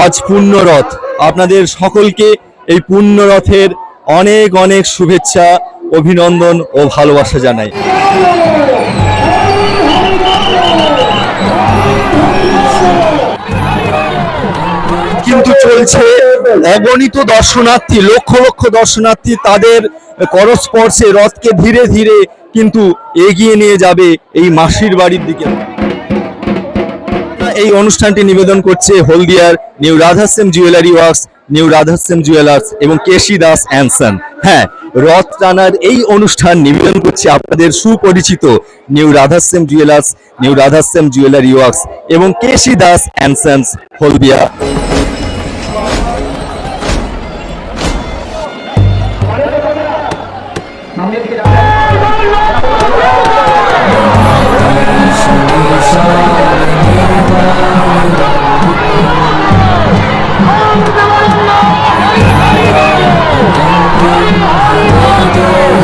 আজ পুণ্যরথ আপনাদের সকলকে এই পুণ্যরথের অনেক অনেক শুভেচ্ছা, অভিনন্দন ও ভালোবাসা জানাই। কিন্তু চলছে অগণিত দর্শনার্থী, লক্ষ লক্ষ দর্শনার্থী তাদের করস্পর্শে রথকে ধীরে ধীরে কিন্তু এগিয়ে নিয়ে যাবে এই মাসির বাড়ির দিকে। এই অনুষ্ঠানটি নিবেদন করছে হলদিয়ার new Radhashyam jewellery works new Radhashyam jewellers এবং কেশি দাস অ্যান্সন। হ্যাঁ রথ টানার এই অনুষ্ঠান নিবেদন করছে আপনাদের সুপরিচিত new Radhashyam jewellers new Radhashyam jewellery works এবং Keshi Das and sons Haldia. Show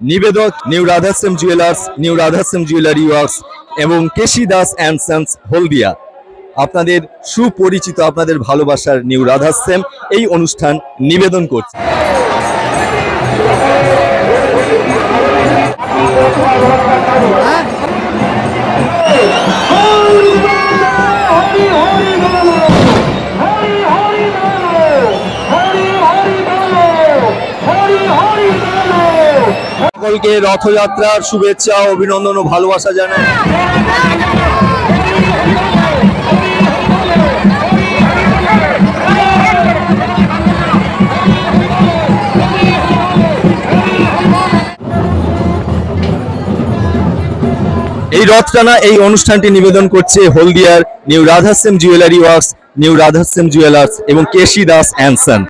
নিবেদক new Radhashyam jewellers new Radhashyam jewellery works এবং কেশি দাস অ্যান্ড সন্স হলদিয়া। আপনাদের সুপরিচিত, আপনাদের ভালোবাসার নিউ রাধাসেম এই অনুষ্ঠান নিবেদন করছে। সকলকে রথযাত্রার শুভেচ্ছা অভিনন্দন ও ভালোবাসা জানাই। এই রথ টানা এই অনুষ্ঠানটি নিবেদন করছে হলদিয়ার new Radhashyam jewellery works new Radhashyam jewellers এবং কেশি দাস অ্যান্সন